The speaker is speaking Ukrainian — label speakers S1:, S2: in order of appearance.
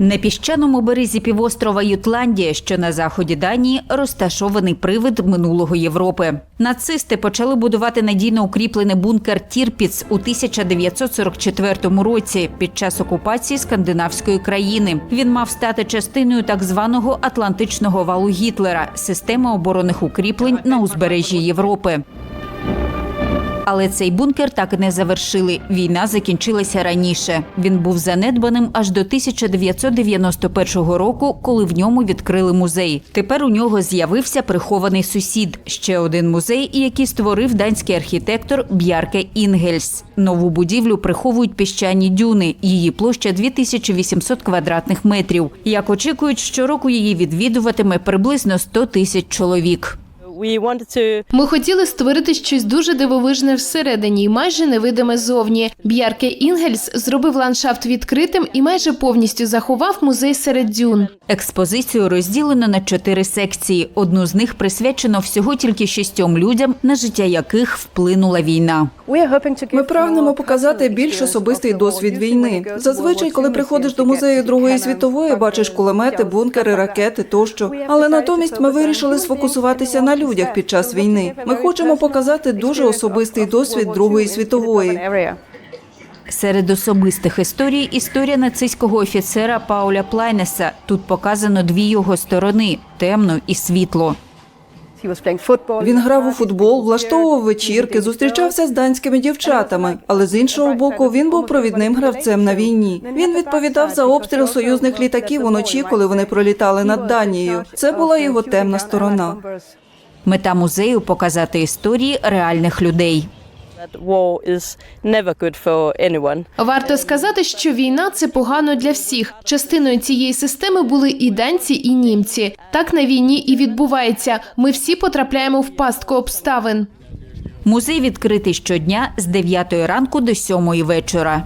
S1: На піщаному березі півострова Ютландія, що на заході Данії, розташований привид минулого Європи. Нацисти почали будувати надійно укріплений бункер Тірпіц у 1944 році під час окупації скандинавської країни. Він мав стати частиною так званого Атлантичного валу Гітлера, системи оборонних укріплень на узбережжі Європи. Але цей бункер так і не завершили. Війна закінчилася раніше. Він був занедбаним аж до 1991 року, коли в ньому відкрили музей. Тепер у нього з'явився прихований сусід ще один музей, який створив данський архітектор Б'ярке Інгельс. Нову будівлю приховують піщані дюни. Її площа 2800 квадратних метрів. Як очікують, щороку її відвідуватиме приблизно 100 тисяч чоловік.
S2: We
S3: Ми хотіли створити щось дуже дивовижне всередині і майже невидиме зовні. Б'ярке Інгельс зробив ландшафт відкритим і майже повністю заховав музей серед дюн.
S1: Експозицію розділено на чотири секції. Одну з них присвячено всього тільки шістьом людям, на життя яких вплинула війна.
S4: Ми прагнемо показати більш особистий досвід війни. Зазвичай, коли приходиш до музею Другої світової, бачиш кулемети, бункери, ракети тощо. Але натомість ми вирішили сфокусуватися на людях під час війни. Ми хочемо показати дуже особистий досвід Другої світової.
S1: Серед особистих історій історія нацистського офіцера Пауля Плайнеса. Тут показано дві його сторони темну і світло.
S4: Він грав у футбол, влаштовував вечірки, зустрічався з данськими дівчатами. Але з іншого боку, він був провідним гравцем на війні. Він відповідав за обстріл союзних літаків уночі, коли вони пролітали над Данією. Це була його темна сторона.
S1: Мета музею показати історії реальних людей.
S3: Варто сказати, що війна це погано для всіх. Частиною цієї системи були і данці, і німці. Так на війні і відбувається. Ми всі потрапляємо в пастку обставин.
S1: Музей відкритий щодня з 9 ранку до 7 вечора.